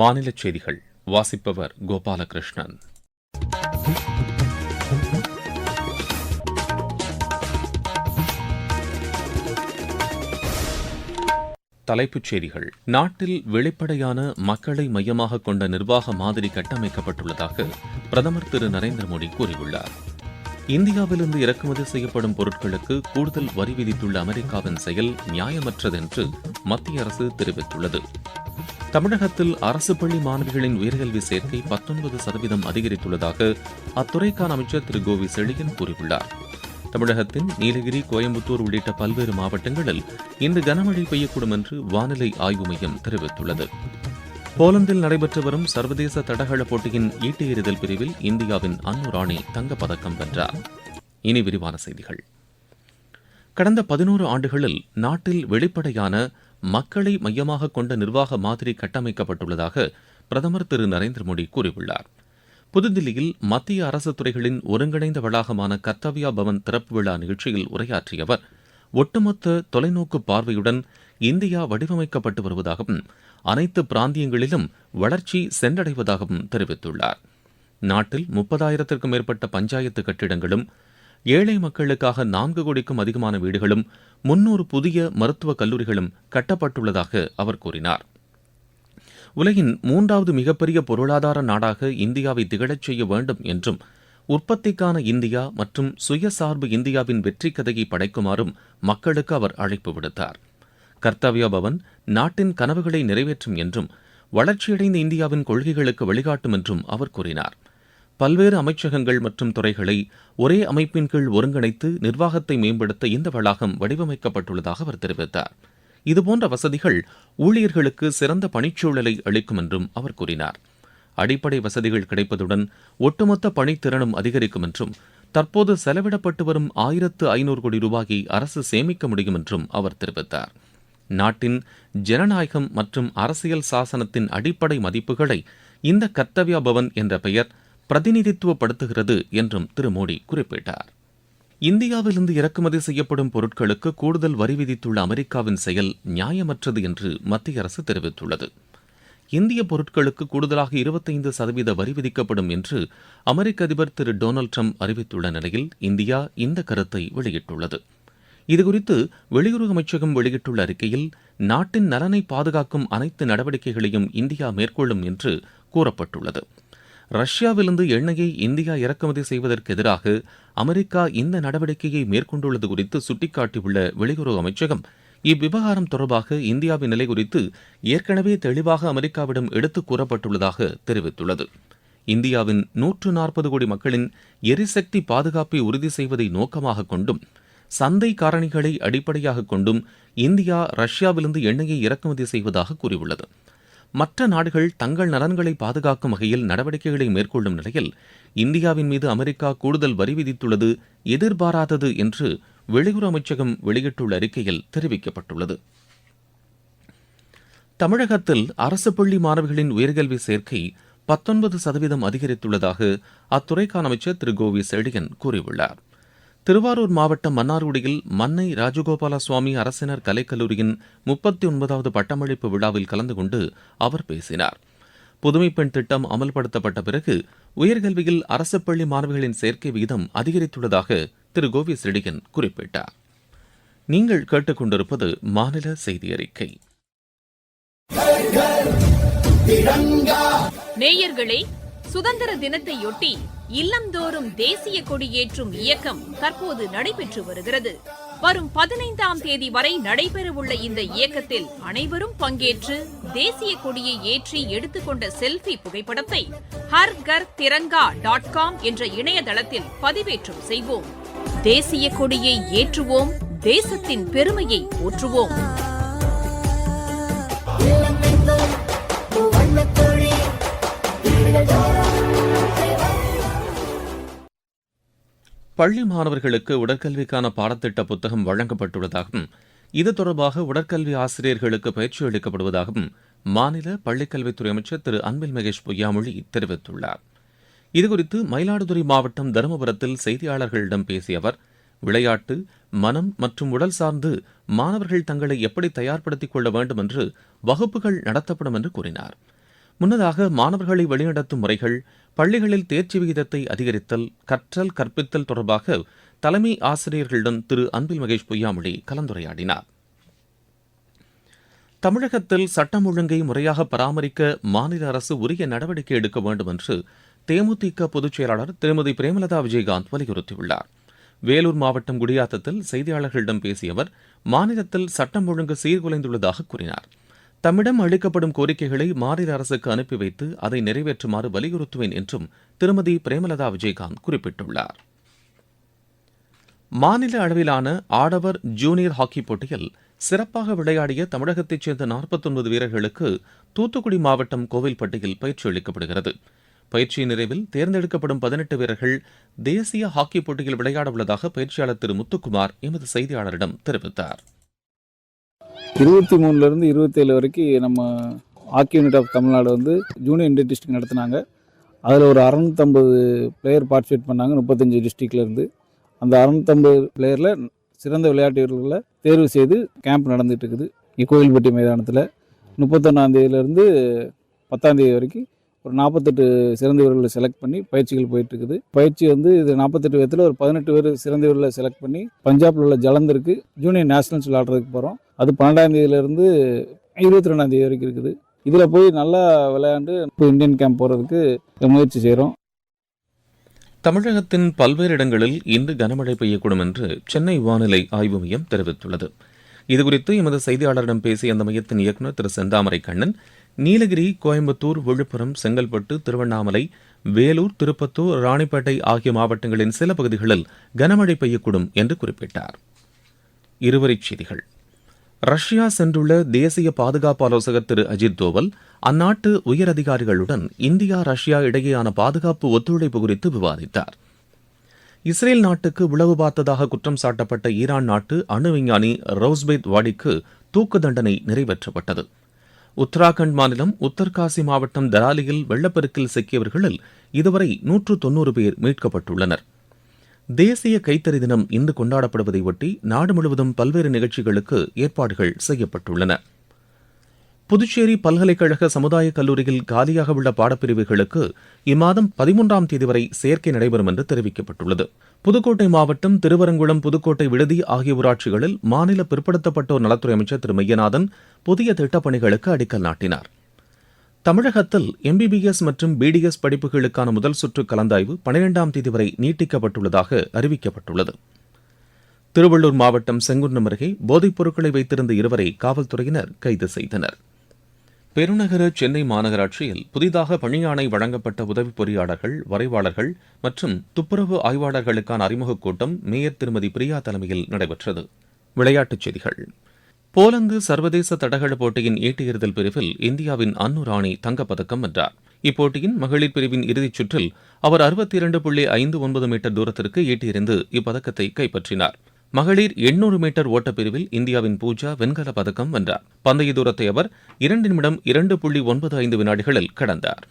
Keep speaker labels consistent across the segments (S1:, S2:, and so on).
S1: மாநிலச் செய்திகள் வாசிப்பவர் கோபாலகிருஷ்ணன் தலைப்புச் செய்திகள் நாட்டில் வெளிப்படையான மக்களை மையமாக கொண்ட நிர்வாக மாதிரி கட்டமைக்கப்பட்டுள்ளதாக பிரதமர் திரு நரேந்திர மோடி கூறியுள்ளார் இந்தியாவிலிருந்து இறக்குமதி செய்யப்படும் பொருட்களுக்கு கூடுதல் வரி விதித்துள்ள அமெரிக்காவின் செயல் நியாயமற்றது என்று மத்திய அரசு தெரிவித்துள்ளது தமிழகத்தில் அரசு பள்ளி மாணவிகளின் உயர்கல்வி சேர்க்கை பத்தொன்பது சதவீதம் அதிகரித்துள்ளதாக அத்துறைக்கான அமைச்சர் திரு கோவி செழியன் கூறியுள்ளார் தமிழகத்தின் நீலகிரி கோயம்புத்தூர் உள்ளிட்ட பல்வேறு மாவட்டங்களில் இன்று கனமழை பெய்யக்கூடும் என்று வானிலை ஆய்வு மையம் தெரிவித்துள்ளது போலந்தில் நடைபெற்று வரும் சர்வதேச தடகள போட்டியின் ஈட்டி எறிதல் பிரிவில் இந்தியாவின் அன்னு ராணி தங்கப்பதக்கம் வென்றார் இனி விரிவான செய்திகள் கடந்த பதினோரு ஆண்டுகளில் நாட்டில் வெளிப்படையான மக்களை மையமாக கொண்ட நிர்வாக மாதிரி கட்டமைக்கப்பட்டுள்ளதாக பிரதமர் திரு நரேந்திர மோடி கூறியுள்ளார் புதுதில்லியில் மத்திய அரசு துறைகளின் ஒருங்கிணைந்த வளாகமான கர்த்தவ்யா பவன் திறப்பு விழா நிகழ்ச்சியில் உரையாற்றிய அவர் ஒட்டுமொத்த தொலைநோக்கு பார்வையுடன் இந்தியா வடிவமைக்கப்பட்டு வருவதாகவும் அனைத்து பிராந்தியங்களிலும் வளர்ச்சி சென்றடைவதாகவும் தெரிவித்துள்ளார் நாட்டில் முப்பதாயிரத்திற்கும் மேற்பட்ட பஞ்சாயத்து கட்டிடங்களும் ஏழை மக்களுக்காக நான்கு கோடிக்கும் அதிகமான வீடுகளும் முன்னூறு புதிய மருத்துவக் கல்லூரிகளும் கட்டப்பட்டுள்ளதாக அவர் கூறினார் உலகின் மூன்றாவது மிகப்பெரிய பொருளாதார நாடாக இந்தியாவை திகழச் செய்ய வேண்டும் என்றும் உற்பத்திக்கான இந்தியா மற்றும் சுயசார்பு இந்தியாவின் வெற்றி கதையை படைக்குமாறும் மக்களுக்கு அவர் அழைப்பு விடுத்தார் கர்த்தவ்யா பவன் நாட்டின் கனவுகளை நிறைவேற்றும் என்றும் வளர்ச்சியடைந்த இந்தியாவின் கொள்கைகளுக்கு வழிகாட்டும் என்றும் அவர் கூறினார் பல்வேறு அமைச்சகங்கள் மற்றும் துறைகளை ஒரே அமைப்பின் கீழ் ஒருங்கிணைத்து நிர்வாகத்தை மேம்படுத்த இந்த வளாகம் வடிவமைக்கப்பட்டுள்ளதாக அவர் தெரிவித்தார் இதுபோன்ற வசதிகள் ஊழியர்களுக்கு சிறந்த பணிச்சூழலை அளிக்கும் என்றும் அவர் கூறினார் அடிப்படை வசதிகள் கிடைப்பதுடன் ஒட்டுமொத்த பணித்திறனும் அதிகரிக்கும் என்றும் தற்போது செலவிடப்பட்டு வரும் ஆயிரத்து ஐநூறு கோடி ரூபாயை அரசு சேமிக்க முடியும் என்றும் அவர் தெரிவித்தார் நாட்டின் ஜனநாயகம் மற்றும் அரசியல் சாசனத்தின் அடிப்படை மதிப்புகளை இந்த கர்த்தவ்யா பவன் என்ற பெயர் பிரதிநிதித்துவப்படுத்துகிறது என்றும் திரு மோடி குறிப்பிட்டார் இந்தியாவிலிருந்து இறக்குமதி செய்யப்படும் பொருட்களுக்கு கூடுதல் வரி விதித்துள்ள அமெரிக்காவின் செயல் நியாயமற்றது என்று மத்திய அரசு தெரிவித்துள்ளது இந்திய பொருட்களுக்கு கூடுதலாக இருபத்தைந்து சதவீத வரி விதிக்கப்படும் என்று அமெரிக்க அதிபர் திரு டொனால்டு ட்ரம்ப் அறிவித்துள்ள நிலையில் இந்தியா இந்த கருத்தை வெளியிட்டுள்ளது இதுகுறித்து வெளியுறவு அமைச்சகம் வெளியிட்டுள்ள அறிக்கையில் நாட்டின் நலனை பாதுகாக்கும் அனைத்து நடவடிக்கைகளையும் இந்தியா மேற்கொள்ளும் என்று கூறப்பட்டுள்ளது ரஷ்யாவிலிருந்து எண்ணெயை இந்தியா இறக்குமதி செய்வதற்கு எதிராக அமெரிக்கா இந்த நடவடிக்கையை மேற்கொண்டுள்ளது குறித்து சுட்டிக்காட்டியுள்ள வெளியுறவு அமைச்சகம் இவ்விவகாரம் தொடர்பாக இந்தியாவின் நிலை குறித்து ஏற்கனவே தெளிவாக அமெரிக்காவிடம் எடுத்துக் கூறப்பட்டுள்ளதாக தெரிவித்துள்ளது இந்தியாவின் நூற்று நாற்பது கோடி மக்களின் எரிசக்தி பாதுகாப்பை உறுதி செய்வதை நோக்கமாக கொண்டும் சந்தை காரணிகளை அடிப்படையாக கொண்டும் இந்தியா ரஷ்யாவிலிருந்து எண்ணெயை இறக்குமதி செய்வதாக கூறியுள்ளது மற்ற நாடுகள் தங்கள் நலன்களை பாதுகாக்கும் வகையில் நடவடிக்கைகளை மேற்கொள்ளும் நிலையில் இந்தியாவின் மீது அமெரிக்கா கூடுதல் வரி விதித்துள்ளது எதிர்பாராதது என்று வெளியுறவு அமைச்சகம் வெளியிட்டுள்ள அறிக்கையில் தெரிவிக்கப்பட்டுள்ளது தமிழகத்தில் அரசு பள்ளி மாணவிகளின் உயர்கல்வி சேர்க்கை பத்தொன்பது சதவீதம் அதிகரித்துள்ளதாக அத்துறைக்கான அமைச்சர் திரு கோவி செழியன் கூறியுள்ளார் திருவாரூர் மாவட்டம் மன்னார்குடியில் மன்னை ராஜகோபால சுவாமி அரசினர் கலைக்கல்லூரியின் முப்பத்தி ஒன்பதாவது பட்டமளிப்பு விழாவில் கலந்து கொண்டு அவர் பேசினார் புதுமை பெண் திட்டம் அமல்படுத்தப்பட்ட பிறகு உயர்கல்வியில் அரசு பள்ளி மாணவிகளின் சேர்க்கை விகிதம் அதிகரித்துள்ளதாக திரு கோவி செடியன் குறிப்பிட்டார் நீங்கள் கேட்டுக்கொண்டிருப்பது மாநில செய்தி அறிக்கை நேயர்களே சுதந்திர தினத்தையொட்டி இல்லந்தோறும் தேசிய கொடியேற்றும் இயக்கம் தற்போது நடைபெற்று வருகிறது வரும் பதினைந்தாம் தேதி வரை நடைபெறவுள்ள இந்த இயக்கத்தில் அனைவரும் பங்கேற்று தேசிய கொடியை ஏற்றி எடுத்துக்கொண்ட செல்ஃபி புகைப்படத்தை ஹர் கர் திரங்கா டாட் காம் என்ற இணையதளத்தில் பதிவேற்றம் செய்வோம் தேசிய கொடியை ஏற்றுவோம் தேசத்தின் பெருமையை போற்றுவோம் பள்ளி மாணவர்களுக்கு உடற்கல்விக்கான பாடத்திட்ட புத்தகம் வழங்கப்பட்டுள்ளதாகவும் இது தொடர்பாக உடற்கல்வி ஆசிரியர்களுக்கு பயிற்சி அளிக்கப்படுவதாகவும் மாநில பள்ளிக்கல்வித்துறை அமைச்சர் திரு அன்பில் மகேஷ் பொய்யாமொழி தெரிவித்துள்ளார் இதுகுறித்து மயிலாடுதுறை மாவட்டம் தருமபுரத்தில் செய்தியாளர்களிடம் பேசிய அவர் விளையாட்டு மனம் மற்றும் உடல் சார்ந்து மாணவர்கள் தங்களை எப்படி தயார்படுத்திக் கொள்ள வேண்டும் என்று வகுப்புகள் நடத்தப்படும் என்று கூறினார் முன்னதாக மாணவர்களை வழிநடத்தும் முறைகள் பள்ளிகளில் தேர்ச்சி விகிதத்தை அதிகரித்தல் கற்றல் கற்பித்தல் தொடர்பாக தலைமை ஆசிரியர்களிடம் திரு அன்பில் மகேஷ் பொய்யாமொழி கலந்துரையாடினார் தமிழகத்தில் சட்டம் ஒழுங்கை முறையாக பராமரிக்க மாநில அரசு உரிய நடவடிக்கை எடுக்க வேண்டும் என்று தேமுதிக பொதுச் செயலாளர் திருமதி பிரேமலதா விஜயகாந்த் வலியுறுத்தியுள்ளார் வேலூர் மாவட்டம் குடியாத்தத்தில் செய்தியாளர்களிடம் பேசிய அவர் மாநிலத்தில் சட்டம் ஒழுங்கு சீர்குலைந்துள்ளதாக கூறினார் தம்மிடம் அளிக்கப்படும் கோரிக்கைகளை மாநில அரசுக்கு அனுப்பி வைத்து அதை நிறைவேற்றுமாறு வலியுறுத்துவேன் என்றும் திருமதி பிரேமலதா விஜயகாந்த் குறிப்பிட்டுள்ளார் மாநில அளவிலான ஆடவர் ஜூனியர் ஹாக்கி போட்டியில் சிறப்பாக விளையாடிய தமிழகத்தைச் சேர்ந்த நாற்பத்தொன்பது வீரர்களுக்கு தூத்துக்குடி மாவட்டம் கோவில்பட்டியில் பயிற்சி அளிக்கப்படுகிறது பயிற்சியின் நிறைவில் தேர்ந்தெடுக்கப்படும் பதினெட்டு வீரர்கள் தேசிய ஹாக்கி போட்டியில் விளையாட உள்ளதாக பயிற்சியாளர் திரு முத்துக்குமார் எமது செய்தியாளரிடம் தெரிவித்தார் இருபத்தி மூணுலேருந்து இருபத்தேழு வரைக்கும் நம்ம ஹாக்கி யூனிட் ஆஃப் தமிழ்நாடு வந்து ஜூனியர் இண்டியன் டிஸ்ட்ரிக் நடத்தினாங்க அதில் ஒரு அறநூற்றம்பது பிளேயர் பார்ட்டிசிபேட் பண்ணாங்க முப்பத்தஞ்சு டிஸ்ட்ரிக்ட்லேருந்து அந்த அறுநூத்தம்பது பிளேயரில் சிறந்த விளையாட்டு வீரர்களை தேர்வு செய்து கேம்ப் நடந்துகிட்டு இருக்குது இக்கோயில்பட்டி மைதானத்தில் முப்பத்தொன்னாந்தேதியிலேருந்து தேதி வரைக்கும் ஒரு நாற்பத்தெட்டு சிறந்த செலக்ட் பண்ணி பயிற்சிகள் போயிட்டு இருக்குது பயிற்சி வந்து இது நாற்பத்தெட்டு விதத்தில் ஒரு பதினெட்டு பேர் சிறந்த செலக்ட் பண்ணி பஞ்சாபில் உள்ள ஜலந்தருக்கு ஜூனியர் நேஷனல்ஸ் விளையாடுறதுக்கு போகிறோம் அது பன்னெண்டாம் தேதியிலேருந்து இருபத்தி ரெண்டாம் தேதி வரைக்கும் இருக்குது இதில் போய் நல்லா விளையாண்டு இப்போ இந்தியன் கேம்ப் போகிறதுக்கு முயற்சி செய்கிறோம் தமிழகத்தின் பல்வேறு இடங்களில் இன்று கனமழை பெய்யக்கூடும் என்று சென்னை வானிலை ஆய்வு மையம் தெரிவித்துள்ளது இதுகுறித்து எமது செய்தியாளரிடம் பேசிய அந்த மையத்தின் இயக்குநர் திரு செந்தாமரை கண்ணன் நீலகிரி கோயம்புத்தூர் விழுப்புரம் செங்கல்பட்டு திருவண்ணாமலை வேலூர் திருப்பத்தூர் ராணிப்பேட்டை ஆகிய மாவட்டங்களின் சில பகுதிகளில் கனமழை பெய்யக்கூடும் என்று குறிப்பிட்டார் இருவரிச் செய்திகள் ரஷ்யா சென்றுள்ள தேசிய பாதுகாப்பு ஆலோசகர் திரு அஜித் தோவல் அந்நாட்டு உயரதிகாரிகளுடன் இந்தியா ரஷ்யா இடையேயான பாதுகாப்பு ஒத்துழைப்பு குறித்து விவாதித்தார் இஸ்ரேல் நாட்டுக்கு உளவு பார்த்ததாக குற்றம் சாட்டப்பட்ட ஈரான் நாட்டு அணு விஞ்ஞானி ரவுஸ்பெத் வாடிக்கு தூக்கு தண்டனை நிறைவேற்றப்பட்டது உத்தராகண்ட் மாநிலம் உத்தர்காசி மாவட்டம் தராலியில் வெள்ளப்பெருக்கில் சிக்கியவர்களில் இதுவரை நூற்று தொன்னூறு பேர் மீட்கப்பட்டுள்ளனர் தேசிய கைத்தறி தினம் இன்று கொண்டாடப்படுவதையொட்டி நாடு முழுவதும் பல்வேறு நிகழ்ச்சிகளுக்கு ஏற்பாடுகள் செய்யப்பட்டுள்ளன புதுச்சேரி பல்கலைக்கழக சமுதாய கல்லூரியில் காலியாக உள்ள பாடப்பிரிவுகளுக்கு இம்மாதம் பதிமூன்றாம் தேதி வரை சேர்க்கை நடைபெறும் என்று தெரிவிக்கப்பட்டுள்ளது புதுக்கோட்டை மாவட்டம் திருவரங்குளம் புதுக்கோட்டை விடுதி ஆகிய ஊராட்சிகளில் மாநில பிற்படுத்தப்பட்டோர் நலத்துறை அமைச்சர் திரு மையநாதன் புதிய திட்டப்பணிகளுக்கு அடிக்கல் நாட்டினார் தமிழகத்தில் எம்பிபிஎஸ் மற்றும் பிடிஎஸ் படிப்புகளுக்கான முதல் சுற்று கலந்தாய்வு பனிரெண்டாம் தேதி வரை நீட்டிக்கப்பட்டுள்ளதாக அறிவிக்கப்பட்டுள்ளது திருவள்ளூர் மாவட்டம் செங்குன்னம் அருகே போதைப் பொருட்களை வைத்திருந்த இருவரை காவல்துறையினர் கைது செய்தனர் பெருநகர சென்னை மாநகராட்சியில் புதிதாக பணியாணை வழங்கப்பட்ட உதவி பொறியாளர்கள் வரைவாளர்கள் மற்றும் துப்புரவு ஆய்வாளர்களுக்கான அறிமுகக் கூட்டம் மேயர் திருமதி பிரியா தலைமையில் நடைபெற்றது விளையாட்டுச் செய்திகள் போலந்து சர்வதேச தடகள போட்டியின் ஈட்டியறிதல் பிரிவில் இந்தியாவின் அன்னு ராணி தங்கப்பதக்கம் வென்றார் இப்போட்டியின் மகளிர் பிரிவின் இறுதிச் சுற்றில் அவர் அறுபத்தி இரண்டு புள்ளி ஐந்து ஒன்பது மீட்டர் தூரத்திற்கு ஈட்டியறிந்து இப்பதக்கத்தை கைப்பற்றினாா் மகளிர் எண்ணூறு மீட்டர் ஓட்டப்பிரிவில் இந்தியாவின் பூஜா வெண்கல பதக்கம் வென்றார் பந்தய தூரத்தை அவர் இரண்டு நிமிடம் இரண்டு புள்ளி ஒன்பது ஐந்து வினாடிகளில் கடந்தார்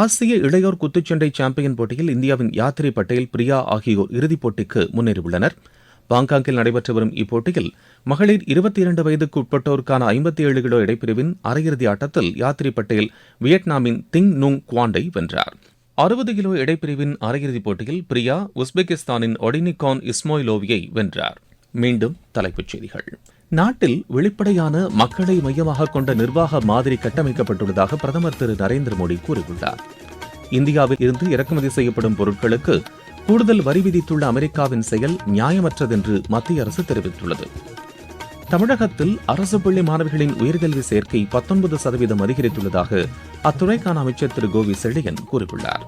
S1: ஆசிய இளையோர் குத்துச்சண்டை சாம்பியன் போட்டியில் இந்தியாவின் யாத்ரி பட்டேல் பிரியா ஆகியோர் இறுதிப் போட்டிக்கு முன்னேறியுள்ளனர் பாங்காங்கில் நடைபெற்று வரும் இப்போட்டியில் மகளிர் இருபத்தி இரண்டு வயதுக்கு உட்பட்டோருக்கான ஐம்பத்தி ஏழு கிலோ இடைப்பிரிவின் அரையிறுதி ஆட்டத்தில் யாத்ரி பட்டேல் வியட்நாமின் திங் நுங் குவாண்டை வென்றார் அறுபது கிலோ இடைப்பிரிவின் அரையிறுதிப் போட்டியில் பிரியா உஸ்பெகிஸ்தானின் ஒடினிகான் இஸ்மோயிலோவியை வென்றார் மீண்டும் தலைப்புச் செய்திகள் நாட்டில் வெளிப்படையான மக்களை மையமாக கொண்ட நிர்வாக மாதிரி கட்டமைக்கப்பட்டுள்ளதாக பிரதமர் திரு நரேந்திர மோடி கூறியுள்ளார் இந்தியாவில் இருந்து இறக்குமதி செய்யப்படும் பொருட்களுக்கு கூடுதல் வரி விதித்துள்ள அமெரிக்காவின் செயல் நியாயமற்றது என்று மத்திய அரசு தெரிவித்துள்ளது தமிழகத்தில் அரசு பள்ளி மாணவிகளின் உயர்கல்வி சேர்க்கை பத்தொன்பது சதவீதம் அதிகரித்துள்ளதாக அத்துறைக்கான அமைச்சர் திரு கோவி செழியன் கூறியுள்ளார்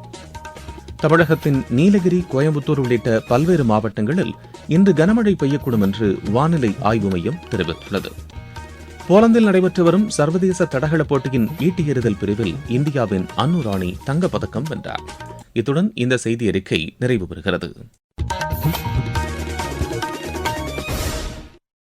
S1: தமிழகத்தின் நீலகிரி கோயம்புத்தூர் உள்ளிட்ட பல்வேறு மாவட்டங்களில் இன்று கனமழை பெய்யக்கூடும் என்று வானிலை ஆய்வு மையம் தெரிவித்துள்ளது போலந்தில் நடைபெற்று வரும் சர்வதேச தடகள போட்டியின் ஈட்டியறிதல் பிரிவில் இந்தியாவின் அன்னு ராணி தங்கப்பதக்கம் வென்றார் இத்துடன் இந்த செய்தி அறிக்கை நிறைவு பெறுகிறது